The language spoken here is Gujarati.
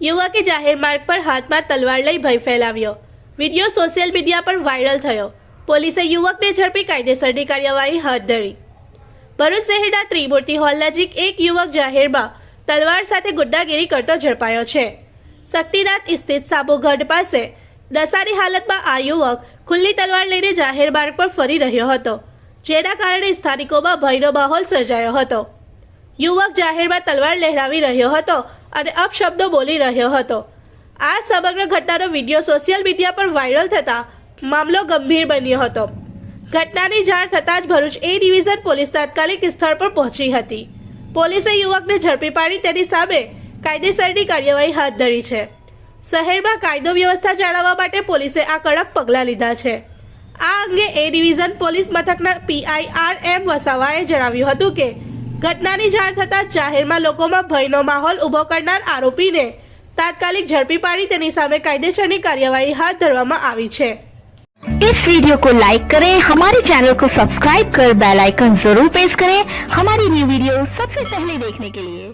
યુવકે જાહેર માર્ગ પર હાથમાં તલવાર લઈ ભય ફેલાવ્યો. વીડિયો સોશિયલ મીડિયા પર વાયરલ થયો. પોલીસે યુવકને ઝડપી કાયદેસરની કાર્યવાહી હાથ ધરી. ભરૂચ શહેરના ત્રિમૂર્તિ હોલ નજીક એક યુવક જાહેરમાં તલવાર સાથે ગુંડાગીરી કરતો ઝડપાયો છે. શક્તિનાથ સ્થિત સાબુગઢ પાસે નશાની હાલતમાં આ યુવક ખુલ્લી તલવાર લઈને જાહેર માર્ગ પર ફરી રહ્યો હતો, જેના કારણે સ્થાનિકોમાં ભયનો માહોલ સર્જાયો હતો. યુવક જાહેરમાં તલવાર લહેરાવી રહ્યો હતો અને અપશબ્દો બોલી રહ્યો હતો. આ સમગ્ર ઘટનાનો વીડિયો સોશિયલ મીડિયા પર વાયરલ થતા મામલો ગંભીર બન્યો હતો. ઘટનાની જાણ થતાં જ ભરૂચ એ ડિવિઝન પોલીસ તાત્કાલિક સ્થળ પર પહોંચી હતી. પોલીસે યુવકને ઝડપી પાડી તેની સામે કાયદેસરની કાર્યવાહી હાથ ધરી છે. શહેરમાં કાયદો વ્યવસ્થા જાળવવા માટે પોલીસે આ કડક પગલાં લીધા છે. આ અંગે એ ડિવિઝન પોલીસ મથકના પીઆઈ આર એમ વસાવાએ જણાવ્યું હતું કે ઘટનાની જાણ થતાં જ જાહેરમાં લોકોમાં ભયનો માહોલ ઊભો કરનાર આરોપીને તાત્કાલિક ઝડપી પાડી તેની સામે કાયદેસરની કાર્યવાહી હાથ ધરવામાં આવી છે इस वीडियो को लाइक करें हमारे चैनल को सब्सक्राइब कर बेल आइकन जरूर प्रेस करें हमारी न्यू वीडियो सबसे पहले देखने के लिए